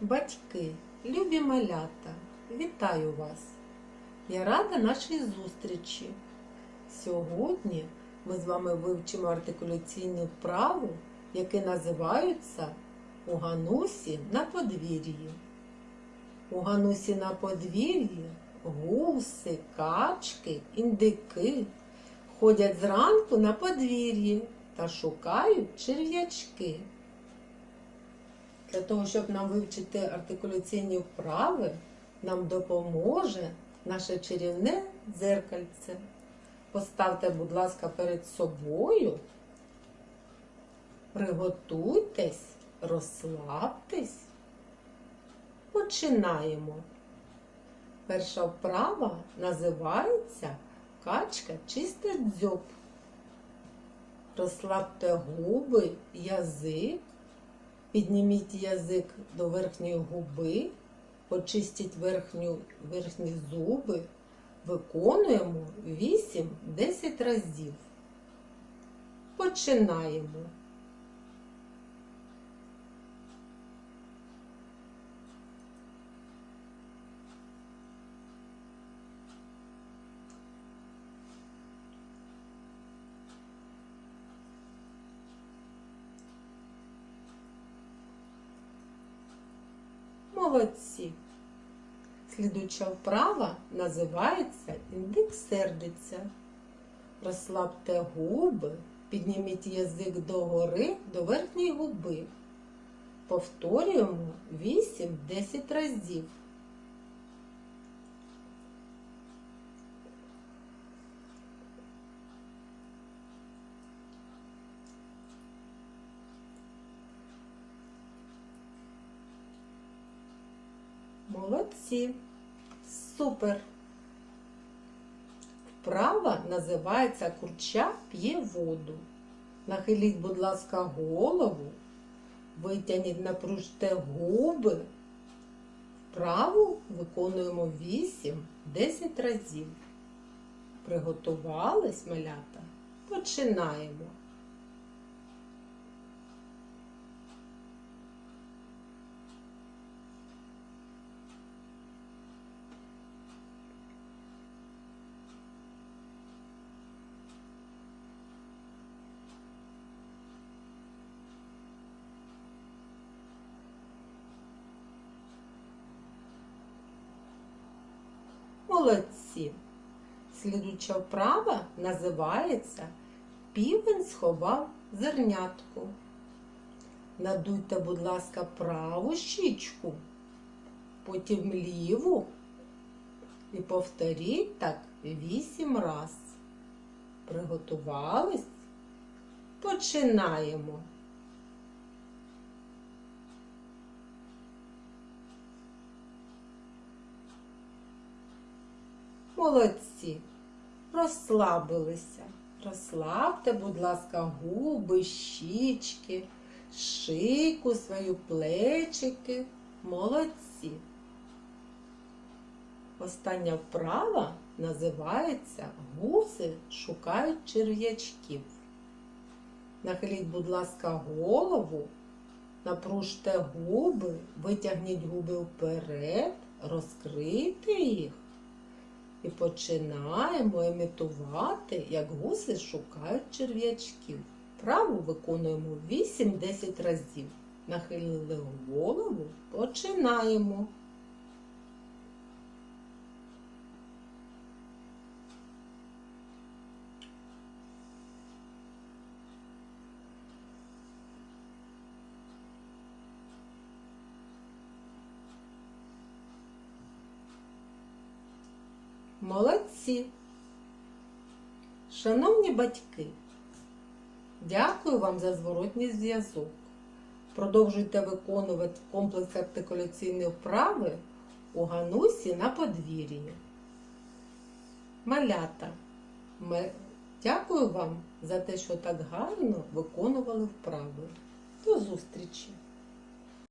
Батьки, любі малята, вітаю вас! Я рада нашій зустрічі. Сьогодні ми з вами вивчимо артикуляційну вправу, які називаються у Ганусі на подвір'ї. У Ганусі на подвір'ї гуси, качки, індики ходять зранку на подвір'ї та шукають черв'ячки. Для того, щоб нам вивчити артикуляційні вправи, нам допоможе наше чарівне дзеркальце. Поставте, будь ласка, перед собою, приготуйтесь, розслабтесь. Починаємо. Перша вправа називається качка чисте дзьоб. Розслабте губи, язик. Підніміть язик до верхньої губи, почистіть верхню, верхні зуби. Виконуємо 8-10 разів. Починаємо. Молодці. Слідуча вправа називається індик сердиться. Розслабте губи, підніміть язик догори до верхньої губи. Повторюємо 8-10 разів. Молодці. Супер. Вправа називається курча п'є воду. Нахиліть, будь ласка, голову, витягніть, напружте губи. Вправу виконуємо 8-10 разів. Приготувались, малята? Починаємо. Молодці. Слідуча вправа називається Півень сховав зернятку. Надуйте, будь ласка, праву щічку, потім ліву і повторіть так вісім раз. Приготувались? Починаємо. Молодці. Розслабилися. Розслабте, будь ласка, губи, щічки, шийку свою, плечики. Молодці. Остання вправа називається Гуси шукають черв'ячків. Нахиліть, будь ласка, голову, напружте губи, витягніть губи вперед, розкрийте їх. І починаємо імітувати, як гуси шукають черв'ячків. Праву виконуємо 8-10 разів. Нахилили голову, починаємо. Молодці! Шановні батьки, дякую вам за зворотній зв'язок. Продовжуйте виконувати комплекс артикуляційної вправи у Ганусі на подвір'ї. Малята, ми дякую вам за те, що так гарно виконували вправи. До зустрічі!